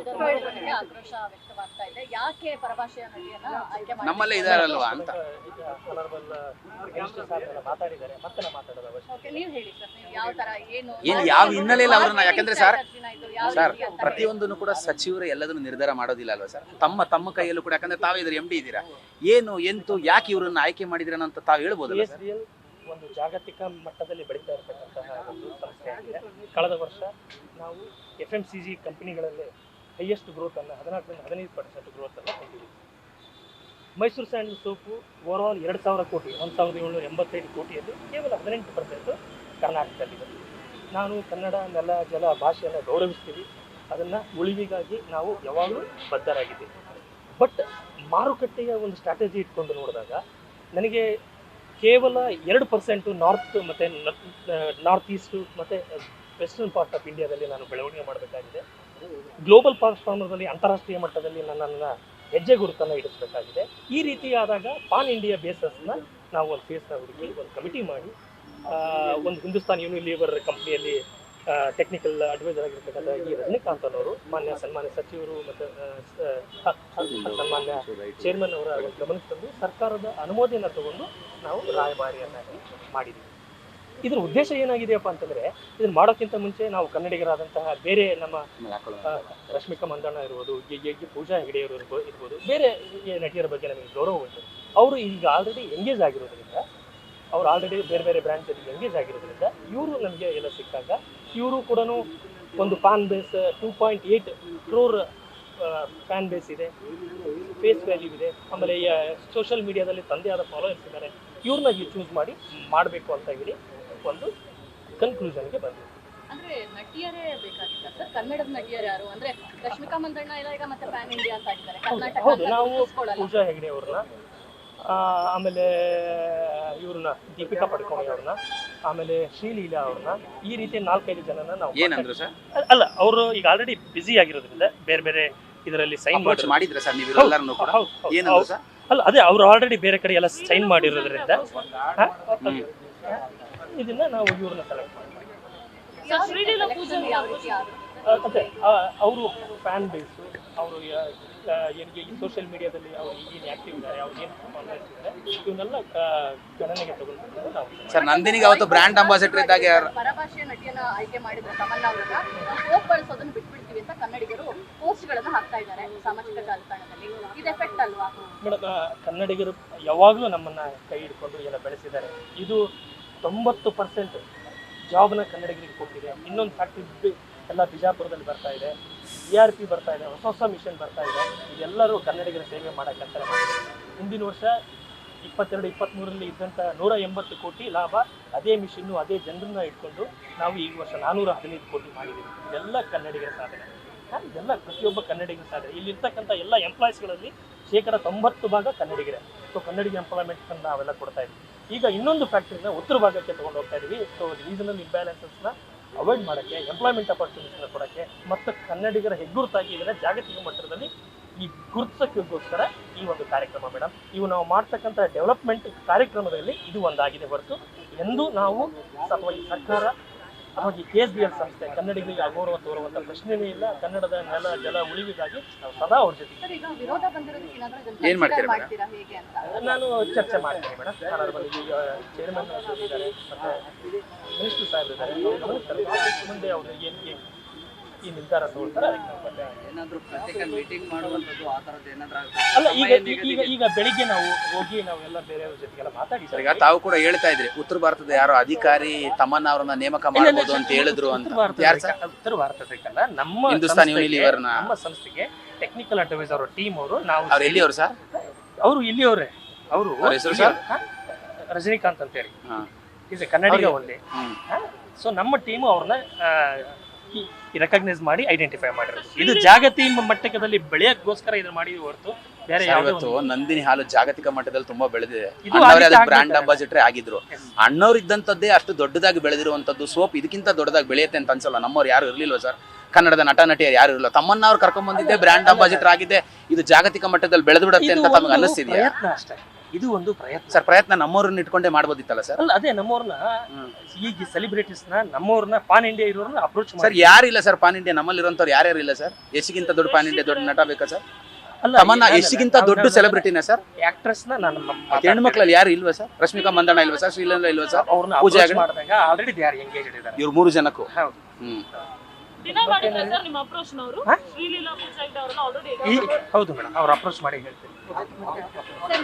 ಬಗ್ಗೆ ಆಕ್ರೋಶ ವ್ಯಕ್ತವಾಗ್ತಾ ಇದೆ. ಯಾಕೆ ಪರಭಾಷೆಯ ನಟಿಯನ್ನ ಆಯ್ಕೆ ಮಾಡಿ ನಮ್ಮಲ್ಲೇ ಇದಾರಲ್ವಾ ಅಂತ. ನಾವು ಹೇಳಿ ಸರ್ ನೀವು ಯಾವ ತರ ಏನು? ಏನ್ ಯಾವ ಹಿನ್ನೆಲೆಯಲ್ಲಿ ಅವ್ರನ್ನ? ಯಾಕಂದ್ರೆ ಸರ್ ಸರ್ ರೀತಿ ಪ್ರತಿಯೊಂದನ್ನು ಕೂಡ ಸಚಿವರು ಎಲ್ಲದನ್ನು ನಿರ್ಧಾರ ಮಾಡೋದಿಲ್ಲ ಅಲ್ವಾ ಸರ್? ತಮ್ಮ ತಮ್ಮ ಕೈಯಲ್ಲೂ ಕೂಡ ಯಾಕಂದ್ರೆ ತಾವೇ ಇದ್ರ ಎಂ ಡಿ ಇದ್ದೀರಾ? ಏನು ಎಂತು ಯಾಕೆ ಇವರನ್ನ ಆಯ್ಕೆ ಮಾಡಿದಿರ ಅಂತ ತಾವು ಹೇಳ್ಬೋದಲ್ಲ ಸರ್? PSDL ಒಂದು ಜಾಗತಿಕ ಮಟ್ಟದಲ್ಲಿ ಬೆಳೀತಾ ಇರತಕ್ಕಂತಹ ಒಂದು ಸಂಸ್ಥೆಯಾಗಿದೆ ಕಳೆದ ವರ್ಷ ನಾವು ಎಫ್ ಎಂ ಸಿ ಜಿ ಕಂಪನಿಗಳಲ್ಲಿ ಹೈಯೆಸ್ಟ್ ಗ್ರೋತ್ ಅನ್ನು ಹದಿನಾಲ್ಕರಿಂದ ಹದಿನೈದು ಪರ್ಸೆಂಟ್ ಗ್ರೋತ್ ಅನ್ನು ಹೊಂದಿದೆ. Mysuru sandal soap over all ಎರಡು ಸಾವಿರ ಕೋಟಿ, ಒಂದು ಸಾವಿರದ ಏಳ್ನೂರ ಎಂಬತ್ತೈದು ಕೋಟಿಯಲ್ಲಿ ಕೇವಲ ಹದಿನೆಂಟು ಪರ್ಸೆಂಟು ಕರ್ನಾಟಕದಲ್ಲಿದೆ. ನಾನು ಕನ್ನಡ, ನೆಲ, ಜಲ ಭಾಷೆಯನ್ನು ಗೌರವಿಸ್ತೀವಿ. ಅದನ್ನು ಉಳಿವಿಗಾಗಿ ನಾವು ಯಾವಾಗಲೂ ಬದ್ಧರಾಗಿದ್ದೀವಿ. ಬಟ್ ಮಾರುಕಟ್ಟೆಯ ಒಂದು ಸ್ಟ್ರಾಟಜಿ ಇಟ್ಕೊಂಡು ನೋಡಿದಾಗ ನನಗೆ ಕೇವಲ ಎರಡು ಪರ್ಸೆಂಟು ನಾರ್ತ್ ಮತ್ತು ನಾರ್ತ್ ಈಸ್ಟು ಮತ್ತು ವೆಸ್ಟರ್ನ್ ಪಾರ್ಟ್ ಆಫ್ ಇಂಡಿಯಾದಲ್ಲಿ ನಾನು ಬೆಳವಣಿಗೆ ಮಾಡಬೇಕಾಗಿದೆ. ಗ್ಲೋಬಲ್ ಪ್ಲಾಟ್ಫಾರ್ಮದಲ್ಲಿ ಅಂತಾರಾಷ್ಟ್ರೀಯ ಮಟ್ಟದಲ್ಲಿ ನನ್ನನ್ನು ಹೆಜ್ಜೆ ಗುರುತನ್ನು ಇಡಿಸಬೇಕಾಗಿದೆ. ಈ ರೀತಿಯಾದಾಗ ಪಾನ್ ಇಂಡಿಯಾ ಬೇಸಸ್ನ ನಾವು ಒಂದು ಫೇಸ್ನ ಹುಡುಕಿ, ಒಂದು ಕಮಿಟಿ ಮಾಡಿ ಒಂದು ಹಿಂದೂಸ್ತಾನ್ ಯೂನಿಲಿವರ್ ಕಂಪ್ನಿಯಲ್ಲಿ ಟೆಕ್ನಿಕಲ್ ಅಡ್ವೈಸರ್ ಆಗಿರ್ತಕ್ಕಂಥ ಈ ರಜನಿಕಾಂತ್ ಅನ್ನೋರು ಮಾನ್ಯ ಸನ್ಮಾನ್ಯ ಸಚಿವರು ಮತ್ತು ಸನ್ಮಾನ್ಯ ಚೇರ್ಮನ್ ಅವರ ಗಮನಿಸಿಕೊಂಡು ಸರ್ಕಾರದ ಅನುಮೋದನೆ ತಗೊಂಡು ನಾವು ರಾಯಭಾರಿಯನ್ನಾಗಿ ಮಾಡಿದ್ದೀವಿ. ಇದರ ಉದ್ದೇಶ ಏನಾಗಿದೆಯಪ್ಪ ಅಂತಂದ್ರೆ ಇದನ್ನ ಮಾಡೋಕ್ಕಿಂತ ಮುಂಚೆ ನಾವು ಕನ್ನಡಿಗರಾದಂತಹ ಬೇರೆ ನಮ್ಮ ರಶ್ಮಿಕಾ ಮಂದಣ್ಣ ಇರ್ಬೋದು ಗೆ- ಪೂಜಾ ಹೆಗಡೆ ಇರ್ಬೋದು ಇರ್ಬೋದು ಬೇರೆ ನಟಿಯರ ಬಗ್ಗೆ ನಮಗೆ ಗೌರವ ಉಂಟು. ಅವರು ಈಗ ಆಲ್ರೆಡಿ ಎಂಗೇಜ್ ಆಗಿರೋದ್ರಿಂದ ಅವ್ರು ಆಲ್ರೆಡಿ ಬೇರೆ ಬೇರೆ ಜೊತೆಗೆ ಎಂಗೇಜ್ ಆಗಿರೋದ್ರಿಂದ ಇವರು ನಮಗೆ ಎಲ್ಲ ಸಿಕ್ಕಾಗ ಇವರು ಕೂಡ ಒಂದು fan base two point eight crore fan base ಇದೆ. ಫೇಸ್ ವ್ಯಾಲ್ಯೂ ಇದೆ. ಆಮೇಲೆ ಸೋಷಿಯಲ್ ಮೀಡಿಯಾದಲ್ಲಿ ತಂದೆ ಆದ ಫಾಲೋವರ್ಸ್ ಇದ್ದಾರೆ. ಇವ್ರನ್ನ ಚೂಸ್ ಮಾಡಿ ಮಾಡಬೇಕು ಅಂತ ಹೇಳಿ ಒಂದು ಕನ್ಕ್ಲೂಷನ್ಗೆ ಬಂದಿದೆ ಅಂದ್ರೆ ನಟಿಯರೇ ಬೇಕಾಗಿಲ್ಲ ಸರ್? ಕನ್ನಡದ ನಟಿಯರು ಯಾರು? ಅಂದ್ರೆ ರಶ್ಮಿಕಾ ಮಂದಣ್ಣ ಎಲ್ಲ ಈಗ ಮತ್ತೆ ಪ್ಯಾನ್ ಇಂಡಿಯಾ ಅಂತ ಆಗಿದ್ದಾರೆ ಕರ್ನಾಟಕ ಹೌದು ನಾವು ಪೂಜಾ ಹೆಗ್ಡೆ ಅವ್ರನ್ನ ಆ, ಆಮೇಲೆ ಇವ್ರನ್ನ ದೀಪಿಕಾ ಪಡ್ಕೋಣಿ ಅವ್ರನ್ನ ಆಮೇಲೆ ಶ್ರೀಲೀಲಾ ಅವ್ರನ್ನ ಈ ರೀತಿ ನಾಲ್ಕೈದು ಜನನ ನಾವು ಏನಂದ್ರು ಸರ್? ಅಲ್ಲ- ಅವರು ಈಗ ಆಲ್ರೆಡಿ ಬ್ಯುಸಿ ಆಗಿರೋದ್ರಿಂದ ಬೇರೆ ಬೇರೆ ಇದರಲ್ಲಿ ಸೈನ್ ಮಾಡಿದ್ರೆ ಸರ್ ನೀವು ಎಲ್ಲರನ್ನು ಕೂಡ? ಏನಂದ್ರು ಸರ್? ಅಲ್ಲ ಅದೇ ಅವ್ರು ಆಲ್ರೆಡಿ ಬೇರೆ ಕಡೆ ಎಲ್ಲ ಸೈನ್ ಮಾಡಿರೋದ್ರಿಂದ. ಇದನ್ನ ನಾವು ಇವ್ರನ್ನ ಸೆಲೆಕ್ಟ್ ಮಾಡ್ತೀವಿ. ಅದೇ ಅವರು ಫ್ಯಾನ್ ಬೇಸು ಅವರು ಏನಿಗೆ ಈ ಸೋಷಿಯಲ್ ಮೀಡಿಯಾದಲ್ಲಿ ಅವ್ರು ಏನು ಆಕ್ಟಿವ್ ಇದ್ದಾರೆ ಅವ್ರು ಏನು ಪರ್ಫಾರ್ಮೆನ್ಸ್ ಇದ್ದಾರೆ ಇವನ್ನೆಲ್ಲ ಗಣನೆಗೆ ತಗೊಂಡು ನಾವು ಸರ್ ನಂದಿನಿಗೆ ಅವತ್ತು ಬ್ರ್ಯಾಂಡ್ ಅಂಬಾಸಿಡರ್ ಇದ್ದಾಗ ಯಾರು? ಪರಭಾಷೆಯ ನಟಿಯನ್ನ ಆಯ್ಕೆ ಮಾಡಿದ್ರು ಕಮಲ್ ಅವರನ್ನ ಹೋಪ್ ಬಳಸೋದನ್ನ ಬಿಟ್ಬಿಡ್ತೀವಿ ಅಂತ ಕನ್ನಡಿಗರು ಪೋಸ್ಟ್ ಗಳನ್ನ ಹಾಕ್ತಾ ಇದ್ದಾರೆ ಸಾಮಾಜಿಕ ಜಾಲತಾಣದಲ್ಲಿ. ಇದು ಎಫೆಕ್ಟ್ ಅಲ್ವಾ? ಮೇಡಮ್ ಕನ್ನಡಿಗರು ಯಾವಾಗಲೂ ನಮ್ಮನ್ನ ಕೈ ಹಿಡ್ಕೊಂಡು ಎಲ್ಲ ಬೆಳೆಸಿದ್ದಾರೆ. ಇದು ತೊಂಬತ್ತು ಪರ್ಸೆಂಟ್ ಜಾಬ್ನ ಕನ್ನಡಿಗರಿಗೆ ಕೊಟ್ಟಿದೆ. ಇನ್ನೊಂದು ಫ್ಯಾಕ್ಟ್ರಿ ಎಲ್ಲ ಬಿಜಾಪುರದಲ್ಲಿ ಬರ್ತಾ ಇದೆ. ಸಿ ಆರ್ ಪಿ ಬರ್ತಾ ಇದೆ. ಹೊಸ ಹೊಸ ಮಿಷನ್ ಬರ್ತಾ ಇದೆ. ಇದೆಲ್ಲರೂ ಕನ್ನಡಿಗರ ಸೇವೆ ಮಾಡೋಕ್ಕಂತ ಮಾಡಿದ್ದಾರೆ. ಮುಂದಿನ ವರ್ಷ ಇಪ್ಪತ್ತೆರಡು ಇಪ್ಪತ್ತ್ಮೂರರಲ್ಲಿ ಇದ್ದಂಥ ನೂರ ಎಂಬತ್ತು ಕೋಟಿ ಲಾಭ ಅದೇ ಮಿಷನ್ನು ಅದೇ ಜನರನ್ನ ಇಟ್ಕೊಂಡು ನಾವು ಈ ವರ್ಷ ನಾನೂರ ಹದಿನೈದು ಕೋಟಿ ಮಾಡಿದ್ದೀವಿ. ಇದೆಲ್ಲ ಕನ್ನಡಿಗರ ಸಾಧನೆ. ಹಾ, ಇದೆಲ್ಲ ಪ್ರತಿಯೊಬ್ಬ ಕನ್ನಡಿಗರು ಸಾಧ್ಯ. ಇಲ್ಲಿರ್ತಕ್ಕಂಥ ಎಲ್ಲ ಎಂಪ್ಲಾಯೀಸ್ಗಳಲ್ಲಿ ಶೇಕಡ ತೊಂಬತ್ತು ಭಾಗ ಕನ್ನಡಿಗರೇ. ಸೊ ಕನ್ನಡಿಗ ಎಂಪ್ಲಾಯ್ಮೆಂಟ್ ನಾವೆಲ್ಲ ಕೊಡ್ತಾ ಇದ್ವಿ ಈಗ ಇನ್ನೊಂದು ಫ್ಯಾಕ್ಟ್ರಿನ ಉತ್ತರ ಭಾಗಕ್ಕೆ ತಗೊಂಡು ಹೋಗ್ತಾ ಇದ್ದೀವಿ. ಸೊ ರೀಸನಲ್ ಇಂಬ್ಯಾಲೆನ್ಸಸ್ನ ಅವಾಯ್ಡ್ ಮಾಡೋಕ್ಕೆ ಎಂಪ್ಲಾಯ್ಮೆಂಟ್ ಅಪರ್ಚುನಿಟಿನ ಕೊಡೋಕ್ಕೆ ಮತ್ತು ಕನ್ನಡಿಗರ ಹೆಗ್ಗುರುತಾಗಿ ಇದನ್ನ ಜಾಗತಿಕ ಮಟ್ಟದಲ್ಲಿ ಈ ಗುರುತಿಸೋಕ್ಕೋಸ್ಕರ ಈ ಒಂದು ಕಾರ್ಯಕ್ರಮ ಮೇಡಮ್ ಇವು ನಾವು ಮಾಡ್ತಕ್ಕಂಥ ಡೆವಲಪ್ಮೆಂಟ್ ಕಾರ್ಯಕ್ರಮದಲ್ಲಿ ಇದು ಒಂದಾಗಿದೆ ಹೊರತು. ಎಂದು ನಾವು ಅಥವಾ ಸರ್ಕಾರ ಅಥವಾ ಈ ಕೆ ಎಸ್ ಬಿ ಎಲ್ ಸಂಸ್ಥೆ ಕನ್ನಡಿಗರಿಗೆ ಅಗೌರವ ತೋರುವಂತ ಪ್ರಶ್ನೆನೇ ಇಲ್ಲ. ಕನ್ನಡದ ನೆಲ ಜಲ ಉಳಿವಿಗಾಗಿ ನಾವು ಸದಾ ಅವ್ರ ಜೊತೆ ಸರ್ ಈಗ ವಿರೋಧ ಬಂದಿರೋದಕ್ಕೆ ಏನಾದ್ರೂ ಇದನ್ನ ಏನ್ ಮಾಡ್ತೀರಾ consider ಮೇಡಮ್? ಅಂತ? ನಾನು ಚರ್ಚೆ ಮಾಡ್ತೀನಿ ಮೇಡಮ್. ಈಗ ಚೇರ್ಮನ್ ಇದ್ದಾರೆ ಮತ್ತು ಮಿನಿಸ್ಟರ್ ಸಾಹೇಬ್ ಇದ್ದಾರೆ ಅವ್ರ ಮುಂದೆ ಅವರು ಏನ್ ಏನು ಈ ನಿರ್ಧಾರ ತಗೊಳ್ತಾರೆ? ಅದಕ್ಕೆ ನಾವು ಪ್ರತ್ಯೇಕ ಮೀಟಿಂಗ್ ಮಾಡುವಂಥದ್ದು ಆ ಥರದ್ದು ಏನಾದ್ರೂ ಅಲ್ಲ ಈಗ ಈಗ ಈಗ ಬೆಳಿಗ್ಗೆ ನಾವು ಹೋಗಿ ನಾವೆಲ್ಲ ಬೇರೆಯವ್ರ ಜೊತೆಗೆಲ್ಲ ಮಾತಾಡಿ ಸರ್. ಈಗ ತಾವು ಕೂಡ ಹೇಳ್ತಾ ಇದ್ರಿ ಉತ್ತರ ಭಾರತದ ಯಾರೋ ಅಧಿಕಾರಿ ತಮ್ಮನ್ನ ಅವ್ರನ್ನ ನೇಮಕ ಮಾಡಬಹುದು ಅಂತ ಹೇಳಿದ್ರು ಅಂತ. ಉತ್ತರ ಭಾರತದಲ್ಲ ಯಾರು ಉತ್ತರ ಭಾರತಕ್ಕಲ್ಲ ನಮ್ಮ ಹಿಂದೂಸ್ತಾನ್ ಸಂಸ್ಥೆಗೆ- ಯೂನಿಲಿವರ್ನ? ನಮ್ಮ ಸಂಸ್ಥೆಗೆ ಟೆಕ್ನಿಕಲ್ ಅಡ್ವೈಸರ್ ಟೀಮ್ ಅವರು ನಾವು ಅವ್ರು ಎಲ್ಲಿಯವರು ಸರ್? ಅವರು ಇಲ್ಲಿಯವರೇ. ಅವರು ಅವ್ರ ಹೆಸರು ಸರ್? ರಜನಿಕಾಂತ್ ಅಂತ ಹೇಳಿ. ಕನ್ನಡಿಗ ಒಂದೇ ಹ್ಮ್. ಸೊ ನಮ್ಮ ಟೀಮ್ ಅವ್ರನ್ನ ರೆಕಗ್ನೈಸ್ ಮಾಡಿ ಐಡೆಂಟಿಫೈ ಮಾಡಿರೋದು. ಇದು ಜಾಗತಿಕ ಮಟ್ಟದಲ್ಲಿ ಬೆಳೆಯಕ್ಕೋಸ್ಕರ ಇದನ್ನ ಮಾಡಿದ್ವಿ ಹೊರತು ಬೇರೆ ಇವತ್ತು ನಂದಿನಿ ಹಾಲು ಜಾಗತಿಕ ಮಟ್ಟದಲ್ಲಿ ತುಂಬಾ ಬೆಳೆದಿದೆ. ಅಣ್ಣವರೇ ಅದಕ್ಕೆ ಬ್ರ್ಯಾಂಡ್ ಆಗಿದ್ರು. ಅಣ್ಣವ್ರು ಇದ್ದಂತದ್ದೇ ಅಷ್ಟು ದೊಡ್ಡದಾಗಿ ಬೆಳೆದಿರುವಂತದ್ದು ಸೋಪ್ ಇದಕ್ಕಿಂತ ದೊಡ್ಡದಾಗಿ ಬೆಳೆಯುತ್ತೆ ಅಂತ ಅನ್ಸಲ್ಲ. ನಮ್ಮವ್ರು ಯಾರು ಇರ್ಲಿಲ್ವ ಸರ್? ಕನ್ನಡದ ನಟ ನಟಿಯರು ಯಾರು ಇರಲ್ಲ. ತಮ್ಮನ್ನ ಅವ್ರು ಕರ್ಕೊಂಡ್ ಬಂದಿದ್ದೆ ಬ್ರ್ಯಾಂಡ್ ಅಂಬಾಸಿಡರ್ ಆಗಿದೆ. ಇದು ಜಾಗತಿಕ ಮಟ್ಟದಲ್ಲಿ ಬೆಳೆದು ಬಿಡುತ್ತೆ ಅಂತ ತಮಗೆ ಅಷ್ಟೇ. ಇದು ಒಂದು ಪ್ರಯತ್ನ. ಸರ್ ಪ್ರಯತ್ನ ನಮ್ಮವ್ರನ್ನ ಇಟ್ಕೊಂಡೇ ಮಾಡ್ಬೋದಿತ್ತಲ್ಲ ಸರ್? ಅಲ್ಲ ಅದೇ ನಮ್ಮವ್ರನ್ನ. ಈಗ ಸೆಲೆಬ್ರಿಟೀಸ್ನ ನಮ್ಮವ್ರನ್ನ ಪಾನ್ ಇಂಡಿಯಾ ಇರೋರ್ನ ಅಪ್ರೋಚ್ ಸರ್ ಯಾರಿಲ್ಲ ಸರ್ ಪಾನ್ ಇಂಡಿಯಾ ನಮ್ಮಲ್ಲಿ ಇರೋಂಥವ್ರು ಯಾರ್ಯಾರು ಇಲ್ಲ ಸರ್? ಎಷ್ಟಿಗಿಂತ ದೊಡ್ಡ ಪಾನ್ ಇಂಡಿಯಾ ದೊಡ್ಡ ನಟ ಬೇಕಾ ಸರ್? ಅಲ್ಲ ತಮ್ಮನ್ನ ಎಷ್ಟಿಗಿಂತ ದೊಡ್ಡ ಸೆಲೆಬ್ರಿಟಿನ ಸರ್? ಆಕ್ಟ್ರೆಸ್ನ ನಾನು ಹೆಣ್ಮಕ್ಳಲ್ಲಿ ಯಾರು ಇಲ್ವಾ ಸರ್? ರಶ್ಮಿಕಾ ಮಂದಣ್ಣ ಇಲ್ವಾ ಸರ್? ಶ್ರೀಲಂದ್ರ ಇಲ್ವಾ ಸರ್? ಅವ್ರನ್ನ ಪೂಜೆ ಅಪ್ರೋಚ್ ಮಾಡಿದಾಗ ಆಲ್ರೆಡಿ ದೇ ಆರ್ ಎಂಗೇಜ್ಡ್ ಇದ್ದಾರೆ. ಇವ್ರು ಮೂರು ಜನಕ್ಕೂ. ಹೌದು. ಹ್ಮ್. ಹೌದು ಮೇಡಮ್ ಅವ್ರು ಅಪ್ರೋಚ್ ಮಾಡಿ ಹೇಳ್ತೀನಿ.